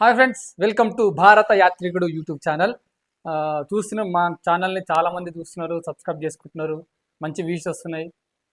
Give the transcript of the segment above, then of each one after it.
Hi friends welcome to భారత యాత్రికుడు YouTube channel. చూస్తున్న మా ఛానల్ని చాలామంది చూస్తున్నారు సబ్స్క్రైబ్ చేసుకుంటున్నారు. మంచి వ్యూస్ వస్తున్నాయి.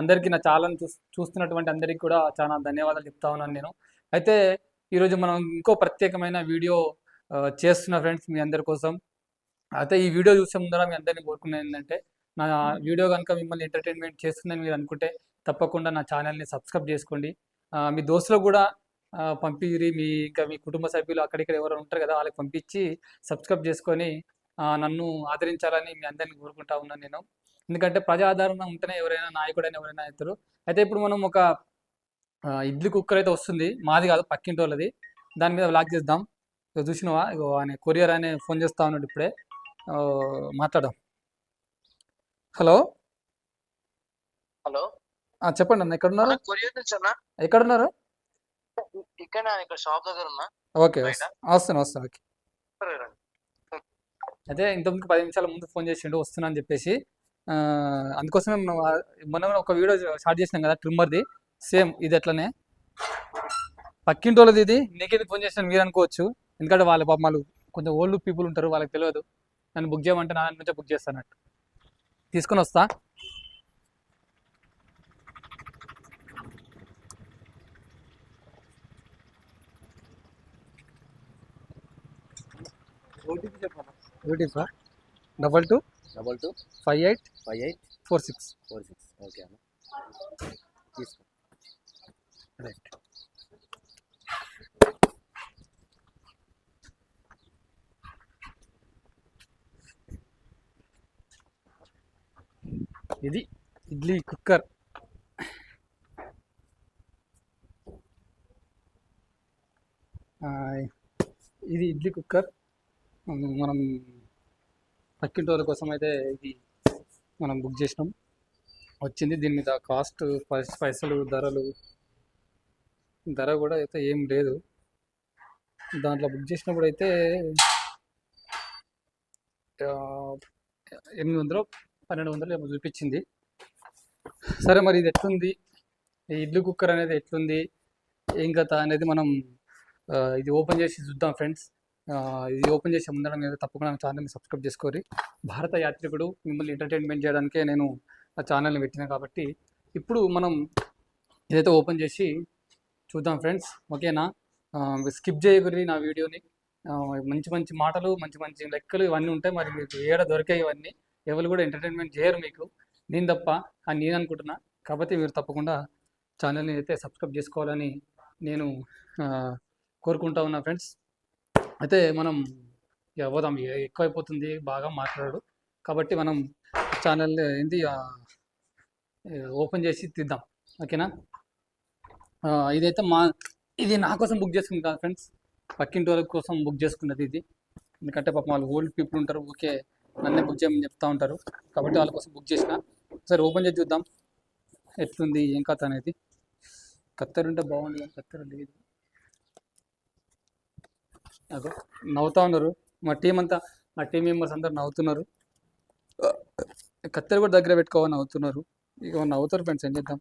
అందరికీ నా ఛానల్ చూ చూస్తున్నటువంటి అందరికీ కూడా చాలా ధన్యవాదాలు చెప్తా ఉన్నాను నేను. అయితే ఈరోజు మనం ఇంకో ప్రత్యేకమైన వీడియో చేస్తున్న ఫ్రెండ్స్ మీ అందరి కోసం. అయితే ఈ వీడియో చూసే ముందర మీ అందరినీ కోరుకునేది ఏంటంటే నా వీడియో కనుక మిమ్మల్ని ఎంటర్టైన్మెంట్ చేస్తుందని మీరు అనుకుంటే తప్పకుండా నా ఛానల్ని సబ్స్క్రైబ్ చేసుకోండి. మీ దోస్తులు కూడా ఆ, పంపిరి. మీ ఇంకా మీ కుటుంబ సభ్యులు అక్కడిక్కడ ఎవరు ఉంటారు కదా వాళ్ళకి పంపించి సబ్స్క్రైబ్ చేసుకొని నన్ను ఆదరించాలని మీ అందరిని కోరుకుంటా ఉన్నాను నేను. ఎందుకంటే ప్రజా ఆదరణ ఉంటేనే ఎవరైనా నాయకుడైనా ఎవరైనా అవుతారు. అయితే ఇప్పుడు మనం ఒక ఇడ్లీ కుక్కర్ అయితే వస్తుంది. మాది కాదు పక్కింటి వాళ్ళది దాని మీద బ్లాక్ చేద్దాం. ఇక చూసినవా? ఇగో ఆయన కొరియర్ అనే ఫోన్ చేస్తా ఉన్నాడు ఇప్పుడే. మాట్లాడదాం. హలో? హలో? చెప్పండి అన్న ఎక్కడున్నారు? ఎక్కడున్నారు? ఇక్కడ ఇక్కడ షాప్ దగ్గర ఉన్నా ఓకే? వస్తాను వస్తాను ఓకే. అదే ఇంతకుముందు పది నిమిషాల ముందు ఫోన్ చేసిండు వస్తున్నా అని చెప్పేసి. ఆ, అందుకోసమే మనం ఒక వీడియో స్టార్ట్ చేసినాం కదా ట్రిమ్మర్ది. సేమ్ ఇది ఎట్లనే పక్కింటి వాళ్ళది ఇది నీకేది ఫోన్ చేసిన మీరు అనుకోవచ్చు. ఎందుకంటే వాళ్ళ పాపం వాళ్ళు కొంచెం ఓల్డ్ పీపుల్ ఉంటారు వాళ్ళకి తెలియదు నన్ను బుక్ చేయమంటే నా నుంచే బుక్ చేస్తానట్టు. తీసుకొని వస్తా. OTP double two? Double two? Five eight? Five eight? Four six? Four six. Okay అన్న. తీసుకో. రైట్. ఇది ఇడ్లీ కుక్కర్. ఇది ఇడ్లీ కుక్కర్. మనం పక్కింటి వాళ్ళ కోసం అయితే ఇది మనం బుక్ చేసినాం. వచ్చింది దీని మీద కాస్ట్ పైసలు ధరలు ధర కూడా అయితే ఏం లేదు. దాంట్లో బుక్ చేసినప్పుడు అయితే ఎనిమిది వందలు పన్నెండు వందలు ఏమో చూపించింది. సరే మరి ఇది ఎట్లుంది? ఈ ఇడ్లీ కుక్కర్ అనేది ఎట్లుంది? ఏం కథ అనేది మనం ఇది ఓపెన్ చేసి చూద్దాం ఫ్రెండ్స్. ఇది ఓపెన్ చేసే ముందర మీరు తప్పకుండా నా ఛానల్ని సబ్స్క్రైబ్ చేసుకోరి. భారత యాత్రికుడు మిమ్మల్ని ఎంటర్టైన్మెంట్ చేయడానికే నేను ఆ ఛానల్ని పెట్టిన కాబట్టి ఇప్పుడు మనం ఏదైతే ఓపెన్ చేసి చూద్దాం ఫ్రెండ్స్ ఓకేనా? స్కిప్ చేయకూడదు నా వీడియోని. మంచి మంచి మాటలు మంచి మంచి లెక్కలు ఇవన్నీ ఉంటాయి మరి మీకు ఏడ దొరికాయి ఇవన్నీ ఎవరు కూడా ఎంటర్టైన్మెంట్ చేయరు మీకు. నేను తప్ప అని నేను అనుకుంటున్నా. కాబట్టి మీరు తప్పకుండా ఛానల్ని అయితే సబ్స్క్రైబ్ చేసుకోవాలని నేను కోరుకుంటా ఉన్నా ఫ్రెండ్స్. అయితే మనం ఇక పోదాం ఇక ఎక్కువైపోతుంది బాగా మాట్లాడు కాబట్టి మనం ఛానల్ ఏంటి ఓపెన్ చేసి తీద్దాం. ఓకేనా? ఇదైతే మా ఇది నా కోసం బుక్ చేసుకుంది కాదు ఫ్రెండ్స్ పక్కింటి వాళ్ళ కోసం బుక్ చేసుకున్నది ఇది. ఎందుకంటే పాపం వాళ్ళు ఓల్డ్ పీపుల్ ఉంటారు. ఓకే నన్నే బుక్ చేయమని చెప్తా ఉంటారు. కాబట్టి వాళ్ళ కోసం బుక్ చేసిన. సరే ఓపెన్ చేసి చూద్దాం. ఎట్లుంది ఏం కథ అనేది. కత్తెర ఉంటే బాగుంది కానీ కత్తెర లేదు. నాకు నవ్వుతా ఉన్నారు. మా టీం అంతా మా టీం మెంబర్స్ అందరు నవ్వుతున్నారు. కత్తెలు కూడా దగ్గర పెట్టుకోవాలి నవ్వుతున్నారు. ఇక నవ్వుతారు ఫ్రెండ్స్ ఏం చేద్దాం?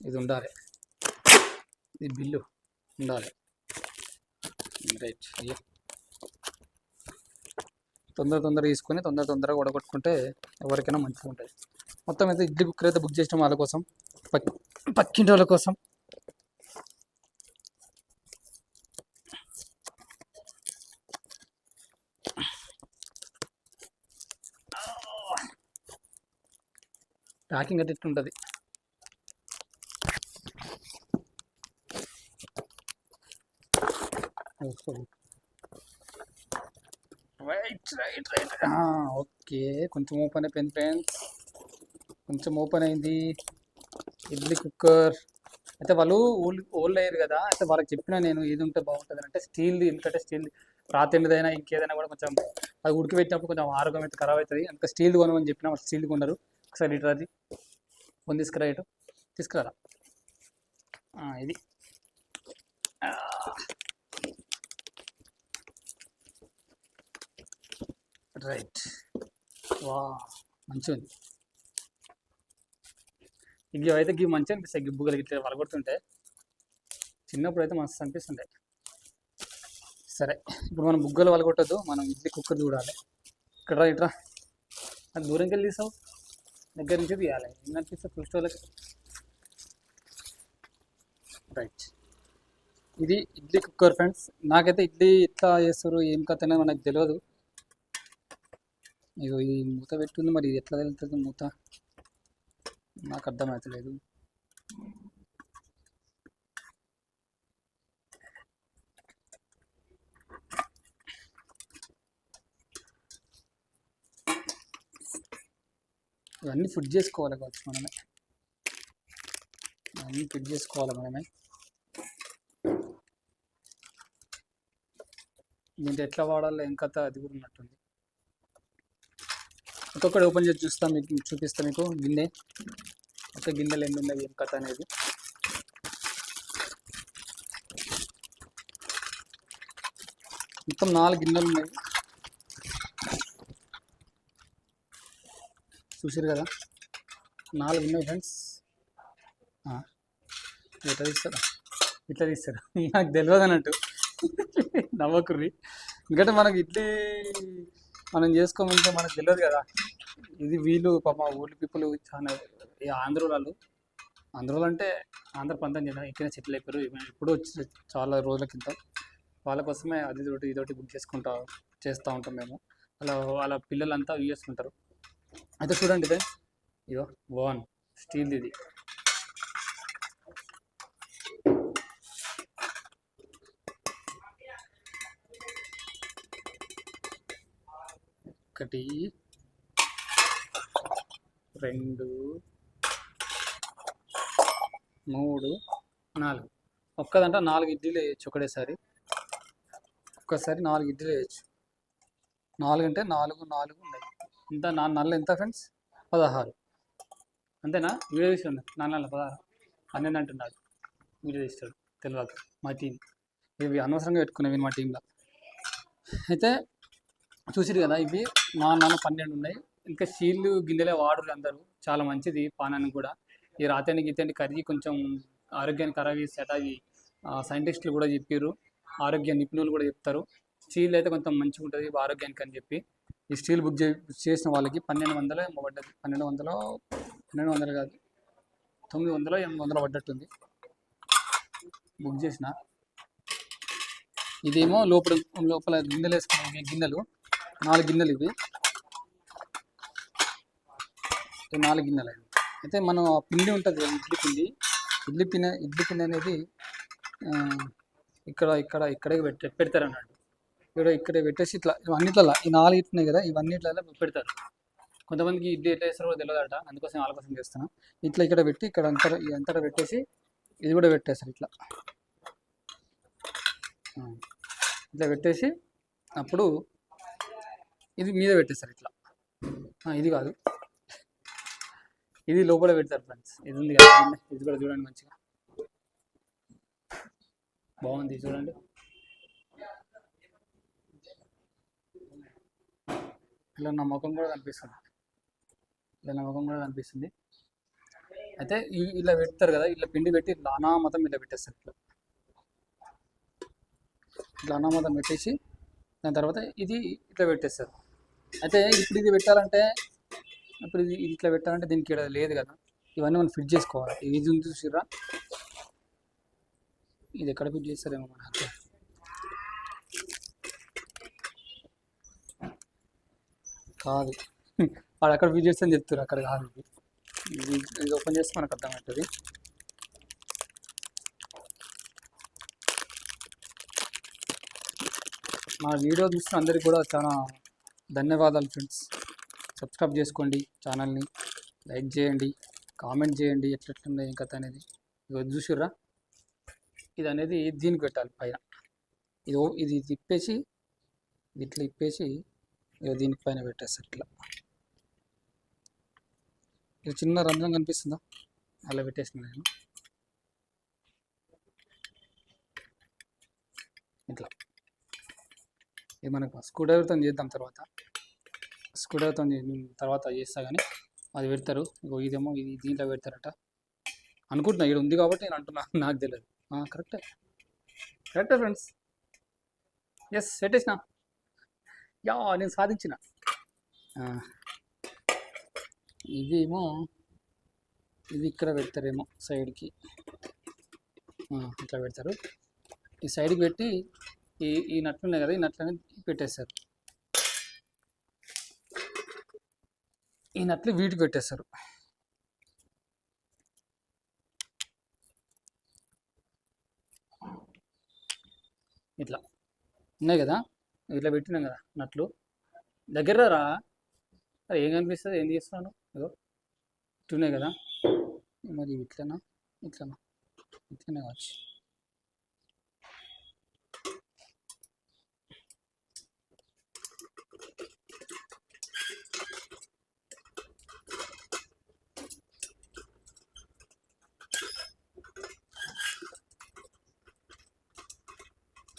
ఇది ఉండాలి. ఇది బిల్లు. ఉండాలి. రైట్. అయ్యో తొందర తొందర తీసుకొని తొందర తొందరగా ఉడగొట్టుకుంటే ఎవరికైనా మంచిగా ఉంటుంది. మొత్తం అయితే ఇడ్లీ కుక్కర్ అయితే బుక్ చేసిన వాళ్ళ కోసం. పక్ పక్కింటి వాళ్ళ కోసం. ప్యాకింగ్ అయితే ఇట్లుంటుంది. Right right right okay. కొంచెం ఓపెన్ అయిపోయింది ఫ్రెండ్స్. కొంచెం ఓపెన్ అయింది. ఇడ్లీ కుక్కర్. అయితే వాళ్ళు ఓల్డ్ ఓల్డ్ అయ్యారు కదా. అయితే వాళ్ళకి చెప్పిన నేను ఏది ఉంటే బాగుంటుంది అంటే స్టీల్ది ఎందుకంటే స్టీల్ రాత్రిదైనా ఇంకేదైనా కూడా కొంచెం అది ఉడికిపెట్టినప్పుడు కొంచెం ఆరోగ్యం అయితే ఖరాబ్ అవుతుంది. అందుకే స్టీల్ కొనమని చెప్పిన వాళ్ళు స్టీల్ కొన్నారు ఒకసారి ఇటు అది కొన్ని తీసుకురా ఇటు. తీసుకురా ఇది. రైట్. వా మంచిగా ఉంది ఇవి అయితే గివి మంచిగా అనిపిస్తాయి గిబ్బు కలిగి ఇట్లా వలగొడుతుంటే చిన్నప్పుడు అయితే మస్తు అనిపిస్తుండే. సరే ఇప్పుడు మనం బుగ్గలు వలగొట్టద్దు మనం ఇడ్లీ కుక్కర్ చూడాలి. ఇక్కడ ఇట్రా అది దూరంకి వెళ్ళి తీసావు? దగ్గర నుంచి తీయాలి. ఏం అనిపిస్తుంది ఫస్ట్ వాళ్ళకి రైట్. ఇది ఇడ్లీ కుక్కర్ ఫ్రెండ్స్. నాకైతే ఇడ్లీ ఎట్లా చేస్తారు ఏం కథ అనేది మనకు తెలియదు. ఇగో ఇది మూత పెట్టుంది మరి ఇది ఎట్లా వెళ్తుంది మూత? నాకు అర్థమవుతలేదు ఇవన్నీ ఫిట్ చేసుకోవాలి కావచ్చు మనమే. అన్నీ ఫిట్ చేసుకోవాలి మనమే. దీంట్లో ఎట్లా వాడాలో ఏం కథ అది కూడా ఉన్నట్టుంది. ఒక్కొక్కటి ఓపెన్ చేసి చూస్తా మీకు చూపిస్తా మీకు గిన్నె. ఒక గిన్నెలు ఎన్ని ఉన్నాయి ఏం కథ అనేది. మొత్తం నాలుగు గిన్నెలు ఉన్నాయి. చూసారు కదా? నాలుగు ఉన్నాయి ఫ్రెండ్స్. ఇట్లా తీస్తారా. ఇట్లా తీస్తారా. నాకు తెలియదు అన్నట్టు. నవ్వకుర్రి. ఎందుకంటే మనకి ఇడ్లీ మనం చేసుకోమంటే మనకు తెలియదు కదా. ఇది వీళ్ళు పాప ఊళ్ళో పీపుల్ చాలా ఈ ఆంధ్ర వాళ్ళు ఆంధ్ర అంటే ఆంధ్ర ప్రాంతం చెందిన ఇక్కడ సెటిల్ అయిపోయారు. ఇప్పుడు వచ్చి చాలా రోజుల కింద వాళ్ళ కోసమే అది తోటి ఇదొకటి బుక్ చేసుకుంటా చేస్తూ ఉంటాం మేము. అలా వాళ్ళ పిల్లలంతా యూజ్ చేసుకుంటారు అయితే చూడండి ఇదే. ఇదో వాన్. స్టీల్ ఇది. ఒకటి. రెండు. మూడు. నాలుగు. ఒక్కదంట నాలుగు ఇడ్లీలు వేయచ్చు ఒకటేసారి. ఒక్కసారి నాలుగు ఇడ్లీలు వేయచ్చు. నాలుగు అంటే నాలుగు నాలుగు ఉన్నాయి. ఇంత నా నల్ల ఎంత ఫ్రెండ్స్? పదహారు. అంతేనా? వీడియో తీసుకోండి. నాన్న పదహారు. పన్నెండు అంటున్నాడు వీడియో తీస్తాడు తెలియదు. మా టీం. ఇవి అనవసరంగా పెట్టుకునేవి మా టీంలో. అయితే చూసిరు కదా ఇవి మా నాన్న పన్నెండు ఉన్నాయి. ఇంకా స్టీల్ గిన్నెలే వాడరు అందరూ. చాలా మంచిది పానానికి కూడా. ఈ రాత్రి గీతని కరిగి కొంచెం ఆరోగ్యాన్ని ఖరాబ్ చేసేట అది సైంటిస్టులు కూడా చెప్పారు ఆరోగ్య నిపుణులు కూడా చెప్తారు. స్టీల్ అయితే కొంచెం మంచిగా ఉంటుంది ఆరోగ్యానికి అని చెప్పి. ఈ స్టీల్ బుక్ చే చేసిన వాళ్ళకి పన్నెండు వందలు ఏమో పడ్డది. పన్నెండు వందలు పన్నెండు వందలు కాదు తొమ్మిది వందలు ఎనిమిది వందలు పడ్డట్టుంది. బుక్ చేసిన. ఇదేమో లోపల లోపల గిన్నెలు వేసుకునే గిన్నెలు. నాలుగు గిన్నెలు ఇవి. నాలుగు గిన్నెలు అవి. అయితే మనం ఆ పిండి ఉంటుంది కదా, ఇడ్లీ పిండి. ఇడ్లీ పిండి ఇడ్లీ పిండి అనేది ఇక్కడ ఇక్కడ ఇక్కడే పెట్ట పెడతారు అన్నట్టు. ఇక్కడ ఇక్కడ పెట్టేసి ఇట్లా ఇవన్నిట్లలో ఈ నాలుగు ఇట్లున్నాయి కదా ఇవన్నిట్లలో పెడతారు. కొంతమందికి ఇడ్లీ ఎట్లా వేస్తారో తెలియదట అందుకోసం ఆలకోసం చేస్తాను ఇట్లా ఇక్కడ పెట్టి ఇక్కడ అంతా అంతటా పెట్టేసి ఇది కూడా పెట్టేస్తారు ఇట్లా. ఇట్లా పెట్టేసి అప్పుడు ఇది మీద పెట్టేస్తారు ఇట్లా. ఇది కాదు. ఇది లోపల పెడతారు ఫ్రెండ్స్. ఇది ఉంది కదా ఇది కూడా చూడండి మంచిగా. బాగుంది చూడండి. ఇలా నా ముఖం కూడా కనిపిస్తుంది. ఇలా నా ముఖం కూడా కనిపిస్తుంది. అయితే ఇలా పెడతారు కదా ఇలా పిండి పెట్టి ఇట్లా అనామతం ఇలా పెట్టేస్తారు ఇట్లా. ఇట్లా అనామతం పెట్టేసి దాని తర్వాత ఇది ఇట్లా పెట్టేస్తారు. అయితే ఇప్పుడు ఇది పెట్టాలంటే ఇప్పుడు ఇది ఇట్లా పెట్టాలంటే దీనికి ఇక్కడ లేదు కదా. ఇవన్నీ మనం ఫిట్ చేసుకోవాలి. ఇది ఉంది చూసిర్రా? ఇది ఎక్కడ ఫిట్ చేస్తారేమో మన కాదు. వాడు అక్కడ ఫిట్ చేస్తే అని చెప్తారు అక్కడ కాదు. ఇది ఇది ఓపెన్ చేస్తే మనకు అర్థమవుతుంది. మా వీడియో చూస్తున్న అందరికి కూడా చాలా ధన్యవాదాలు ఫ్రెండ్స్. సబ్స్క్రైబ్ చేసుకోండి ఛానల్ని. లైక్ చేయండి కామెంట్ చేయండి ఎట్లెట్లున్నాయి ఏం కథ అనేది. ఇది చూసిర్రా? ఇది అనేది దీనికి పెట్టాలి పైన. ఇది ఇది తిప్పేసి ఇట్లా ఇప్పేసి ఇక దీనికి పైన పెట్టేస్తారు ఇట్లా. ఇది చిన్న రంధ్రం కనిపిస్తుందా? అలా పెట్టేసిన నేను. ఇట్లా. ఇది మనకు స్క్రూ డ్రైవర్తో చేద్దాం తర్వాత. స్క్రూ డ్రైవర్తో తర్వాత చేస్తా కానీ అది పెడతారు. ఇదేమో ఇది దీంట్లో పెడతారట. అనుకుంటున్నా ఇక్కడ ఉంది కాబట్టి నేను అంటున్నా నాకు తెలియదు. కరెక్టే. కరెక్టే ఫ్రెండ్స్. ఎస్ పెట్టేసిన. యా నేను సాధించిన. ఇదేమో ఇది ఇక్కడ పెడతారేమో సైడ్కి. ఇట్లా పెడతారు. ఈ సైడ్కి పెట్టి ఈ ఈ నట్లు ఉన్నాయి కదా ఈ నట్లని పెట్టేశారు. ఈ నట్లు వీటికి పెట్టేశారు. ఇట్లా. ఉన్నాయి కదా? ఇట్లా పెట్టినాం కదా నట్లు. దగ్గర రా. అరే ఏం కనిపిస్తుంది? ఏం చేస్తున్నాను? ఇగో ఇట్టున్నాయి కదా. మరి ఇట్లనా? ఇట్లనా? ఇట్లనే కావచ్చు.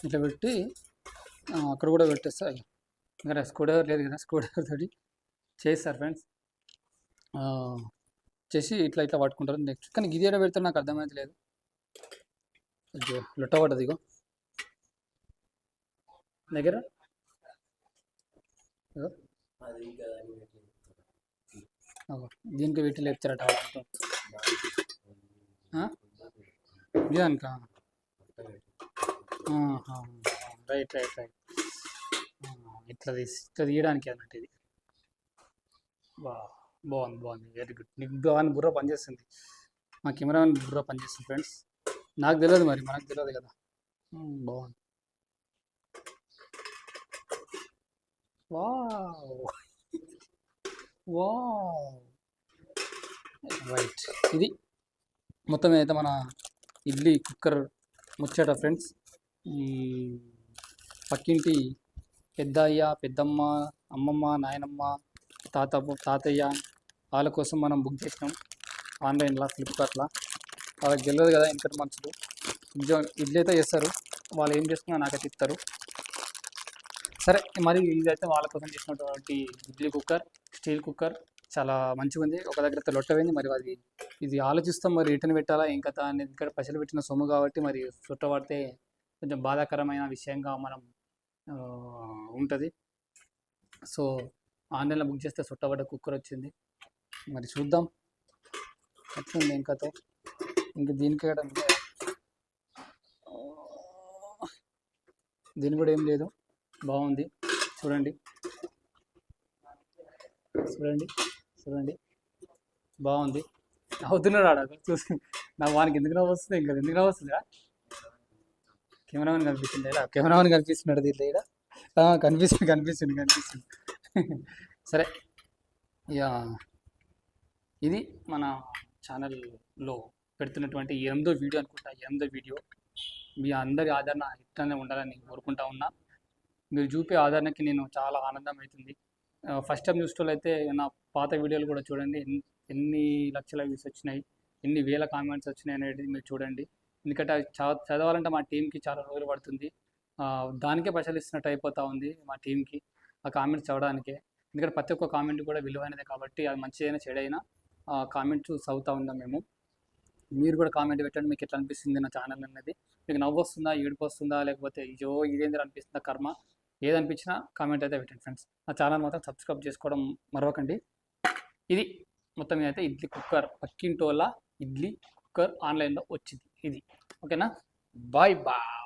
ఇట్లా పెట్టి అక్కడ కూడా పెట్టేస్తారు ఇంకా స్కూటర్ లేదు కదా స్కూటర్ తోటి చేస్తారు ఫ్రెండ్స్. చేసి ఇట్లా ఇట్లా పట్టుకుంటారు నెక్స్ట్ కానీ గిది ఏడ పెడతారు నాకు అర్థమైతే లేదు. లొట్ట పడ్డది ఇగో. దగ్గర? ఇగో. దీనికి పెట్టి లేపుతారట. వాళ్ళంతా. Right right right. ఇట్లా తీసి ఇట్లా తీయడానికి అన్నట్టు ఇది. బా బాగుంది బాగుంది. వెరీ గుడ్ నీకు బాగా బుర్ర పనిచేస్తుంది. మా కెమెరామెన్ బుర్ర పనిచేస్తుంది ఫ్రెండ్స్. నాకు తెలియదు మరి మనకు తెలియదు కదా. బాగుంది. వావ్. వావ్. రైట్. ఇది మొత్తం అయితే మన ఇడ్లీ కుక్కర్ ముచ్చట ఫ్రెండ్స్. పక్కింటి పెద్దయ్య పెద్దమ్మ అమ్మమ్మ నాయనమ్మ తాత తాతయ్య వాళ్ళ కోసం మనం బుక్ చేసినాం. ఆన్లైన్లో ఫ్లిప్కార్ట్లో వాళ్ళకి తెలియదు కదా ఇంటర్ మనుషులు. ఉద్యోగం ఇడ్లీ అయితే చేస్తారు. వాళ్ళు ఏం చేస్తున్నా నాకైతే ఇస్తారు. సరే మరి ఇదైతే వాళ్ళ కోసం చేసినటువంటి ఇడ్లీ కుక్కర్ స్టీల్ కుక్కర్ చాలా మంచిగా ఉంది. ఒక దగ్గర అయితే లొట్టపోయింది మరి అది ఇది ఆలోచిస్తాం. మరి రిటర్న్ పెట్టాలా? ఏం కథ? అనేది ఇక్కడ పైసలు పెట్టిన సొమ్ము కాబట్టి మరి చుట్టబడితే కొంచెం బాధాకరమైన విషయంగా మనం ఉంటుంది. సో ఆన్లైన్లో బుక్ చేస్తే చుట్టబడ్డ కుక్కర్ వచ్చింది. మరి చూద్దాం. వచ్చింది ఏం కథ ఇంక దీనికి దీని కూడా ఏం లేదు. బాగుంది. చూడండి. చూడండి. చూడండి. బాగుంది. అవుతున్నాడు ఆడ. చూసి నా వానికి ఎందుకు నవ్వు వస్తుంది? ఇంకా ఎందుకు నవ్వు వస్తుందా కెమెరామెన్ కనిపిస్తుంది ఇలా? కెమెరామెన్ కనిపిస్తున్నాడు దీంట్లో ఇక్కడ కనిపిస్తుంది కనిపిస్తుంది కనిపిస్తుంది సరే. ఇక ఇది మన ఛానల్లో పెడుతున్నటువంటి ఎనిమిదో వీడియో అనుకుంటా. ఎనిమిదో వీడియో. మీ అందరి ఆదరణ ఇట్లానే ఉండాలని కోరుకుంటా ఉన్నా. మీరు చూపే ఆదరణకి నేను చాలా ఆనందం అవుతుంది ఫస్ట్ టైం చూసేటోళ్ళు అయితే నా పాత వీడియోలు కూడా చూడండి. ఎన్ని లక్షల వ్యూస్ వచ్చినాయి ఎన్ని వేల కామెంట్స్ వచ్చినాయి అనేది మీరు చూడండి. ఎందుకంటే అవి చదవాలంటే మా టీంకి చాలా రోజులు పడుతుంది. దానికే పరిశీలిస్తున్నట్టు అయిపోతూ ఉంది మా టీంకి ఆ కామెంట్స్ చదవడానికే. ఎందుకంటే ప్రతి ఒక్క కామెంట్ కూడా విలువైనదే కాబట్టి అది మంచిదైనా చెడైనా కామెంట్ చూసి చదువుతూ ఉందాం మేము. మీరు కూడా కామెంట్ పెట్టండి మీకు ఎట్లా అనిపిస్తుంది నా ఛానల్ అనేది మీకు నవ్వు వస్తుందా ఏడుపు వస్తుందా లేకపోతే అయ్యో ఇదేంది అనిపిస్తుందా కర్మ? ఏది అనిపించినా కామెంట్ అయితే పెట్టండి ఫ్రెండ్స్. నా ఛానల్ మాత్రం సబ్స్క్రైబ్ చేసుకోవడం మరవకండి. ఇది మొత్తం మీద అయితే ఇడ్లీ కుక్కర్ పక్కింటోళ్ళ ఇడ్లీ కుక్కర్ ఆన్లైన్లో వచ్చింది. ఇది ఓకేనా బాయ్ బాయ్